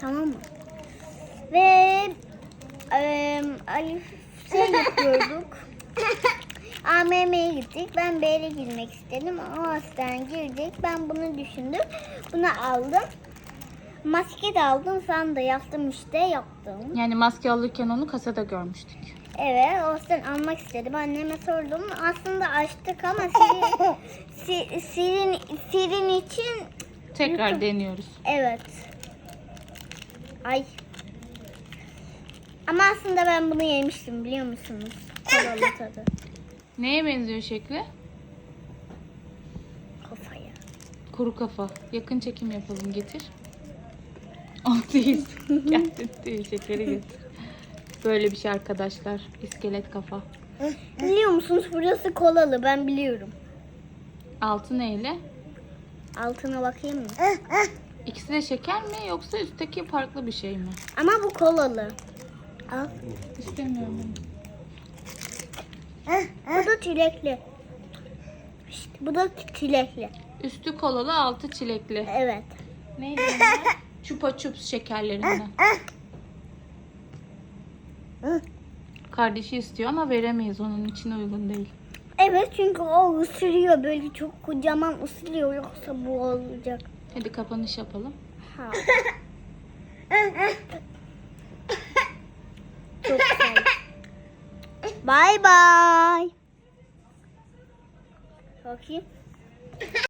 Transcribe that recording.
Tamam mı? Ve eee Alif şey yapıyorduk. AMM'ye gittik. Ben B'ye girmek istedim. O hastaneye girdik. Ben bunu düşündüm. Bunu aldım. Maske de aldım. Falan da yaptım işte yaptım. Yani maske alırken onu kasada görmüştük. Evet, o yüzden almak istedim. Anneme sordum. Aslında açtık ama Sirin, si, Sirin, Sirin için Tekrar deniyoruz. evet. Ay. Ama aslında ben bunu yemiştim biliyor musunuz? Kolalı tadı. Neye benziyor şekli? Kafaya. Kuru kafa. Yakın çekim yapalım getir. O değil. Gerçekten şekeri getir. Böyle bir şey arkadaşlar. İskelet kafa. Biliyor musunuz burası kolalı ben biliyorum. Altı neyle? Altına bakayım mı? İkisi de şeker mi yoksa üstteki farklı bir şey mi? Ama bu kolalı. Al. İstemiyorum. Bu da çilekli. İşte bu da çilekli. Üstü kolalı, altı çilekli. Evet. Neydi onlar? Chupa chups şekerlerinden. Kardeşi istiyor ama veremeyiz. Onun için uygun değil. Evet çünkü o ısırıyor böyle çok kocaman ısırıyor yoksa bu olacak. Hadi kapanış yapalım. Çok güzel. Bye bye. Bakayım.